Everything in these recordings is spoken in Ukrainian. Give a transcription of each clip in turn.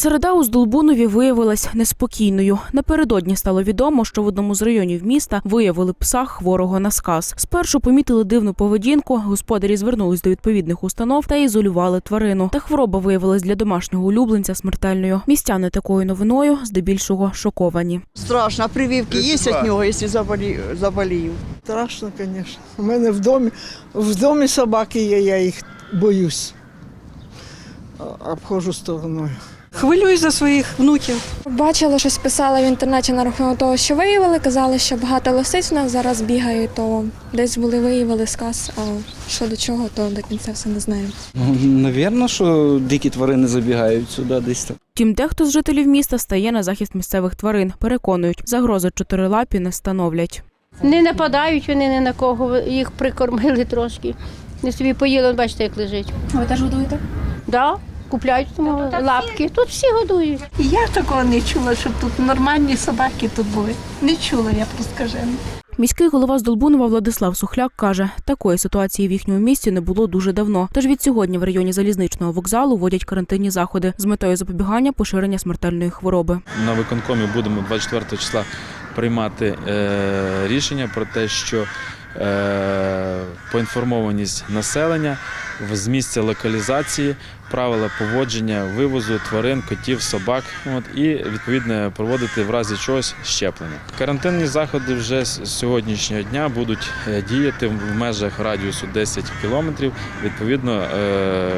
Середа у Здолбунові виявилась неспокійною. Напередодні стало відомо, що в одному з районів міста виявили пса хворого на сказ. Спершу помітили дивну поведінку. Господарі звернулись до відповідних установ та ізолювали тварину. Та хвороба виявилась для домашнього улюбленця смертельною. Містяни такою новиною здебільшого шоковані. Страшно, прививки есть от него, если заболею? заболею? Страшно, звісно. У мене в домі, в домі собаки є, я їх боюсь. Обходжу стороною. Хвилююсь за своїх внуків. Бачила, щось писала в інтернеті на рахунок того, що виявили. Казали, що багато лисиць у нас зараз бігає, то десь були виявили сказ. А що до чого, то до кінця все не знаю. Ну, Навірно, що дикі тварини забігають сюди десь там. Втім, дехто з жителів міста стає на захист місцевих тварин. Переконують, загрози чотирилапі не становлять. Не нападають вони ні на кого, їх прикормили трошки. Не собі поїли, бачите, як лежить. Ви теж годуєте? Да, купляють тому лапки. Тут всі годують. Я такого не чула, щоб тут нормальні собаки тут були. Не чула я про скажену. Міський голова з Долбунова Владислав Сухляк каже, такої ситуації в їхньому місті не було дуже давно. Тож від сьогодні в районі залізничного вокзалу вводять карантинні заходи з метою запобігання поширення смертельної хвороби. На виконкомі будемо 24 числа приймати е, рішення про те, що е, поінформованість населення з місця локалізації, правила поводження, вивозу тварин, котів, собак. От, і відповідно проводити в разі чогось щеплення. Карантинні заходи вже з сьогоднішнього дня будуть е, діяти в межах радіусу 10 кілометрів. Відповідно, е,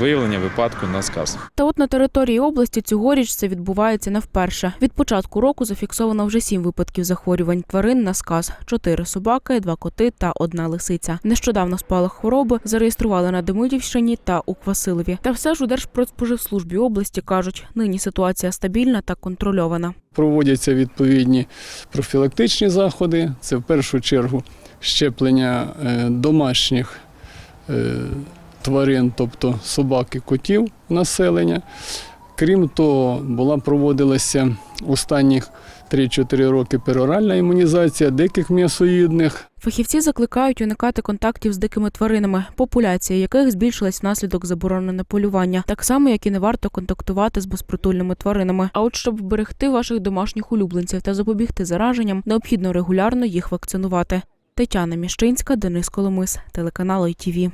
виявлення випадку на сказ. Та от на території області цьогоріч це відбувається не вперше. Від початку року зафіксовано вже сім випадків захворювань тварин на сказ: чотири собаки, два коти та одна лисиця. Нещодавно спалах хвороби зареєстрували на Демидівщині та у Квасилові. Та все ж у Держпродспоживслужбі області кажуть, нині ситуація стабільна та контрольована. Проводяться відповідні профілактичні заходи. Це в першу чергу щеплення е, домашніх е, тварин, тобто собак і котів населення. Крім того, була проводилася останніх 3-4 роки пероральна імунізація диких м'ясоїдних. Фахівці закликають уникати контактів з дикими тваринами, популяція яких збільшилась внаслідок заборонене полювання, так само як і не варто контактувати з безпритульними тваринами. А от щоб вберегти ваших домашніх улюбленців та запобігти зараженням, необхідно регулярно їх вакцинувати. Тетяна Міщинська, Денис Коломис, телеканал ITV.